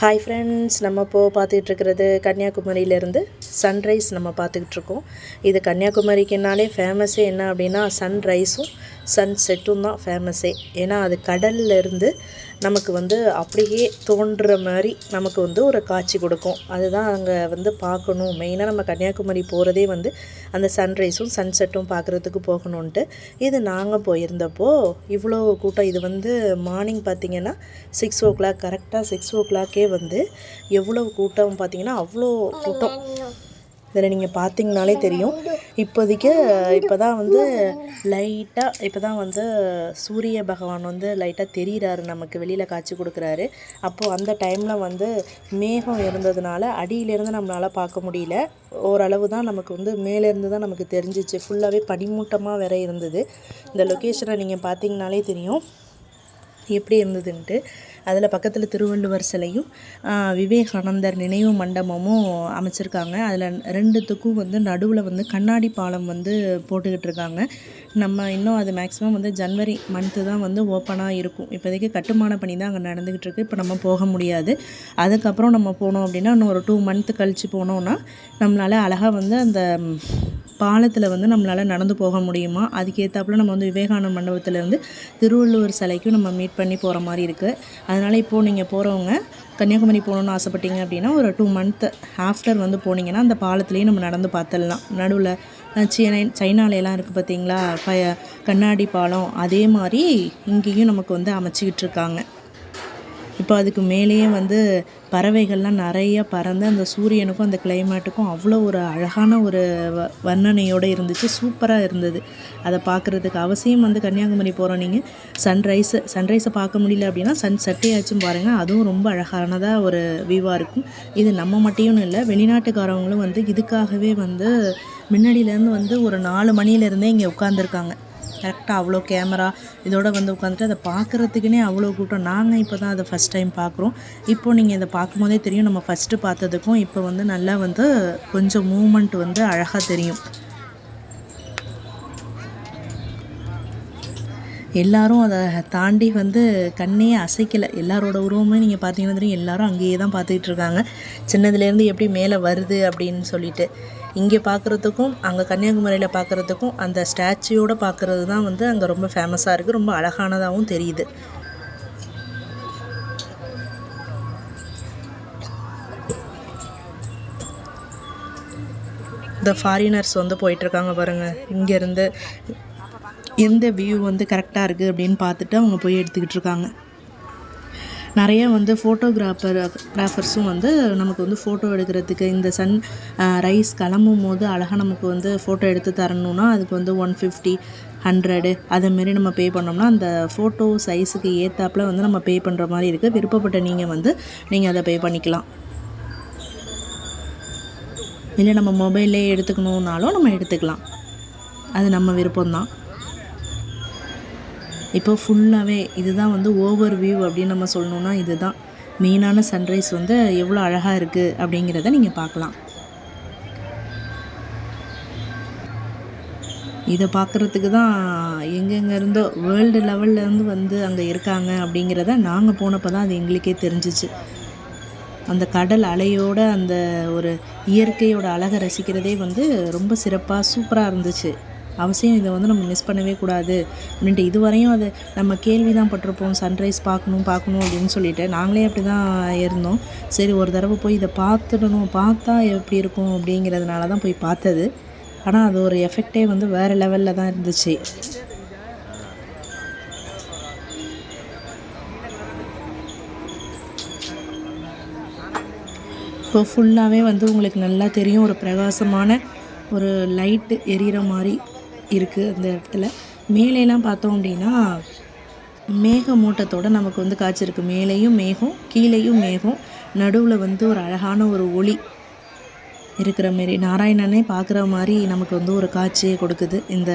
Hi friends நம்ம இப்போது பார்த்துட்ருக்கிறது கன்னியாகுமரியிலேருந்து sunrise நம்ம பார்த்துக்கிட்டு இருக்கோம் இது கன்னியாகுமரிக்குனாலே ஃபேமஸே என்ன அப்படின்னா சன்ரைஸும் சன் செட்டும் தான் ஃபேமஸே ஏன்னா அது கடல்ல இருந்து நமக்கு வந்து அப்படியே தோன்ற மாதிரி நமக்கு வந்து ஒரு காட்சி கொடுக்கும். அதுதான் அங்கே வந்து பார்க்கணும். மெயினாக நம்ம கன்னியாகுமரி போகிறதே வந்து அந்த சன்ரைஸும் சன்செட்டும் பார்க்குறதுக்கு போகணுன்ட்டு இது நாங்கள் போயிருந்தப்போ இவ்வளோ கூட்டம். இது வந்து மார்னிங் பார்த்திங்கன்னா சிக்ஸ் ஓ கிளாக் கரெக்டாக சிக்ஸ் ஓ கிளாக்கே வந்து எவ்வளோ கூட்டம் பார்த்திங்கன்னா அவ்வளோ கூட்டம். இதில் நீங்கள் பார்த்தீங்கனாலே தெரியும். இப்போதைக்கு இப்போ தான் வந்து லைட்டாக இப்போ தான் வந்து சூரிய பகவான் வந்து லைட்டாக தெரிகிறாரு நமக்கு வெளியில் காட்சி கொடுக்குறாரு. அப்போது அந்த டைமில் வந்து மேகம் இருந்ததுனால அடியிலேருந்து நம்மளால் பார்க்க முடியல. ஓரளவு தான் நமக்கு வந்து மேலேருந்து தான் நமக்கு தெரிஞ்சிச்சு. ஃபுல்லாகவே பனிமூட்டமாக வேற இருந்தது. இந்த லொக்கேஷனை நீங்கள் பார்த்தீங்கனாலே தெரியும். எப்படி இருந்ததுன்ட்டு. அதில் பக்கத்தில் திருவள்ளுவர் சிலையும் விவேகானந்தர் நினைவு மண்டபமும் அமைச்சிருக்காங்க. அதில் ரெண்டுத்துக்கும் வந்து நடுவில் வந்து கண்ணாடி பாலம் வந்து போட்டுக்கிட்டு இருக்காங்க. நம்ம இன்னும் அது மேக்ஸிமம் வந்து ஜனவரி மந்த்து தான் வந்து ஓப்பனாக இருக்கும். இப்போதைக்கு கட்டுமான பணி தான் அங்கே நடந்துக்கிட்டு இருக்குது இப்போ நம்ம போக முடியாது. அதுக்கப்புறம் நம்ம போனோம் அப்படின்னா இன்னும் ஒரு டூ மந்த்து கழித்து போனோம்னா நம்மளால் அழகாக வந்து அந்த பாலத்தில் வந்து நம்மளால் நடந்து போக முடியுமா? அதுக்கேற்றாப்புல நம்ம வந்து விவேகானந்த மண்டபத்துலேருந்து திருவள்ளுவர் சிலைக்கும் நம்ம மீட் பண்ணி போகிற மாதிரி இருக்குது அதனால் இப்போது நீங்கள் போகிறவங்க கன்னியாகுமரி போகணுன்னு ஆசைப்பட்டீங்க அப்படின்னா ஒரு டூ மந்த் ஆஃப்டர் வந்து போனீங்கன்னா அந்த பாலத்துலேயும் நம்ம நடந்து பார்த்துடலாம். நடுவில் சீனை சைனாலையெல்லாம் இருக்குது பார்த்தீங்களா ப கண்ணாடி பாலம் அதே மாதிரி இங்கேயும் நமக்கு வந்து அமைச்சிக்கிட்டு இருக்காங்க. இப்போ அதுக்கு மேலேயே வந்து பறவைகள்லாம் நிறைய பறந்து அந்த சூரியனுக்கும் அந்த கிளைமேட்டுக்கும் அவ்வளோ ஒரு அழகான ஒரு வ வர்ணனையோடு இருந்துச்சு. சூப்பராக இருந்தது. அதை பார்க்குறதுக்கு அவசியம் வந்து கன்னியாகுமரி போகிறோம் நீங்கள் சன்ரைஸு சன்ரைஸை பார்க்க முடியல அப்படின்னா சன் செட்டையாச்சும் பாருங்கள் அதுவும் ரொம்ப அழகானதாக ஒரு வியூவாக இருக்கும். இது நம்ம மட்டும் இல்லை வெளிநாட்டுக்காரவங்களும் வந்து இதுக்காகவே வந்து முன்னாடியிலேருந்து வந்து ஒரு நாலு மணிலேருந்தே இங்கே உட்காந்துருக்காங்க கரெக்டாக அவ்வளோ கேமரா இதோட வந்து உட்காந்துட்டு அதை பார்க்குறதுக்குனே அவ்வளோ கூட்டம். நாங்கள் இப்போ தான் அதை ஃபஸ்ட் டைம் பார்க்குறோம். இப்போ நீங்கள் இதை பார்க்கும்போதே தெரியும். நம்ம ஃபஸ்ட்டு பார்த்ததுக்கும் இப்போ வந்து நல்லா வந்து கொஞ்சம் மூமெண்ட் வந்து அழகாக தெரியும். எல்லாரும் அதை தாண்டி வந்து கண்ணே அசைக்கலை. எல்லாரோட உருவமே நீங்கள் பார்த்தீங்கன்னா தெரியும். எல்லாரும் அங்கேயே தான் பார்த்துக்கிட்டு இருக்காங்க. சின்னதுலேருந்து எப்படி மேலே வருது அப்படின்னு சொல்லிட்டு. இங்கே பார்க்குறதுக்கும் அங்கே கன்னியாகுமரியில் பார்க்குறதுக்கும் அந்த ஸ்டாச்சுவோட பார்க்குறது தான் வந்து அங்கே ரொம்ப ஃபேமஸாக இருக்குது ரொம்ப அழகானதாகவும் தெரியுது. இந்த ஃபாரினர்ஸ் வந்து போயிட்டுருக்காங்க பாருங்கள் இங்கேருந்து எந்த வியூ வந்து கரெக்டாக இருக்குது அப்படின்னு பார்த்துட்டு அவங்க போய் எடுத்துக்கிட்டு இருக்காங்க நிறைய வந்து ஃபோட்டோகிராஃபர் கிராஃபர்ஸும் வந்து நமக்கு வந்து ஃபோட்டோ எடுக்கிறதுக்கு இந்த சன் ரைஸ் கிளம்பும் போது அழகாக நமக்கு வந்து ஃபோட்டோ எடுத்து தரணும்னா அதுக்கு வந்து ஒன் ஃபிஃப்டி ஹண்ட்ரடு அதேமாரி நம்ம பே பண்ணோம்னா அந்த ஃபோட்டோ சைஸுக்கு ஏற்றாப்புல வந்து நம்ம பே பண்ணுற மாதிரி இருக்குது விருப்பப்பட்ட நீங்கள் வந்து நீங்கள் அதை பே பண்ணிக்கலாம். இல்லை நம்ம மொபைல்லே எடுத்துக்கணுன்னாலும் நம்ம எடுத்துக்கலாம். அது நம்ம விருப்பம்தான். இப்போ ஃபுல்லாகவே இதுதான் வந்து ஓவர் வியூ அப்படின்னு நம்ம சொல்லணுன்னா இதுதான். மெயினான சன்ரைஸ் வந்து எவ்வளோ அழகாக இருக்குது அப்படிங்கிறத நீங்கள் பார்க்கலாம். இதை பார்க்குறதுக்கு தான் எங்கெங்கே இருந்தோ வேர்ல்டு லெவல்லேருந்து வந்து அங்கே இருக்காங்க அப்படிங்கிறத நாங்கள் போனப்போ தான் அது எங்களுக்கே தெரிஞ்சிச்சு. அந்த கடல் அலையோட அந்த ஒரு இயற்கையோட அழகை ரசிக்கிறதே வந்து ரொம்ப சிறப்பாக சூப்பராக இருந்துச்சு. அவசியம் இதை வந்து நம்ம மிஸ் பண்ணவே கூடாது அப்படின்ட்டு இதுவரையும் அது நம்ம கேள்வி தான் பட்டிருப்போம் சன்ரைஸ் பார்க்கணும் பார்க்கணும் அப்படின்னு சொல்லிட்டு. நாங்களே அப்படி தான் இருந்தோம். சரி ஒரு தடவை போய் இதை பார்த்துடணும் பார்த்தா எப்படி இருக்கும் அப்படிங்கிறதுனால தான் போய் பார்த்தது. ஆனால் அது ஒரு எஃபெக்டே வந்து வேறு லெவலில் தான் இருந்துச்சு. இப்போ ஃபுல்லாகவே வந்து உங்களுக்கு நல்லா தெரியும் ஒரு பிரகாசமான ஒரு லைட்டு எரியிற மாதிரி இருக்குது அந்த இடத்துல. மேலேலாம் பார்த்தோம் அப்படின்னா மேகமூட்டத்தோடு நமக்கு வந்து காய்ச்சிருக்கு மேலேயும் மேகம் கீழேயும் மேகம். நடுவில் வந்து ஒரு அழகான ஒரு ஒளி இருக்கிற மாரி நாராயணனே பார்க்குற மாதிரி நமக்கு வந்து ஒரு காட்சியை கொடுக்குது. இந்த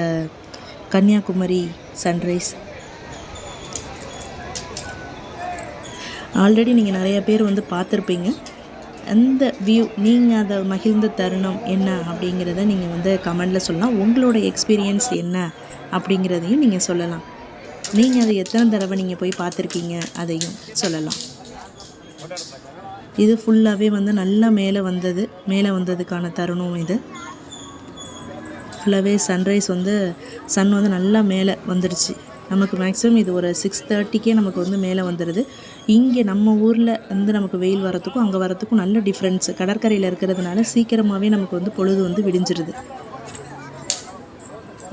கன்னியாகுமரி சன்ரைஸ். ஆல்ரெடி நீங்கள் நிறைய பேர் வந்து பார்த்துருப்பீங்க. அந்த வியூ நீங்கள் அதை மகிழ்ந்த தருணம் என்ன அப்படிங்கிறத நீங்கள் வந்து கமெண்டில் சொல்லலாம். உங்களோட எக்ஸ்பீரியன்ஸ் என்ன அப்படிங்கிறதையும் நீங்கள் சொல்லலாம். நீங்கள் அதை எத்தனை தடவை நீங்கள் போய் பார்த்துருக்கீங்க அதையும் சொல்லலாம். இது ஃபுல்லாகவே வந்து நல்லா மேலே வந்தது. மேலே வந்ததுக்கான தருணம் இது. ஃபுல்லாகவே சன்ரைஸ் வந்து சன் வந்து நல்லா மேலே வந்துடுச்சு நமக்கு மேக்ஸிமம் இது ஒரு சிக்ஸ் தேர்ட்டிக்கே நமக்கு வந்து மேலே வந்துடுது இங்கே நம்ம ஊரில் வந்து நமக்கு வெயில் வரத்துக்கும் அங்கே வரத்துக்கும் நல்ல டிஃப்ரென்ஸ் கடற்கரையில் இருக்கிறதுனால சீக்கிரமாகவே நமக்கு வந்து பொழுது வந்து விடிஞ்சிருது.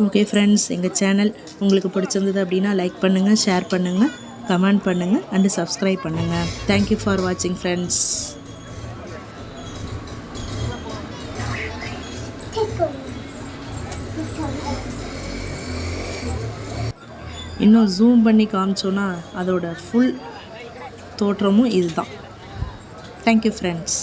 ஓகே ஃப்ரெண்ட்ஸ் எங்கள் சேனல் உங்களுக்கு பிடிச்சிருந்தது அப்படின்னா லைக் பண்ணுங்கள் ஷேர் பண்ணுங்கள் கமெண்ட் பண்ணுங்கள் அண்டு சப்ஸ்கிரைப் பண்ணுங்கள் தேங்க்யூ ஃபார் வாட்சிங் ஃப்ரெண்ட்ஸ் இன்னும் ஜூம் பண்ணி காமிச்சோன்னா அதோட ஃபுல் தோற்றமும் இதுதான். Thank you friends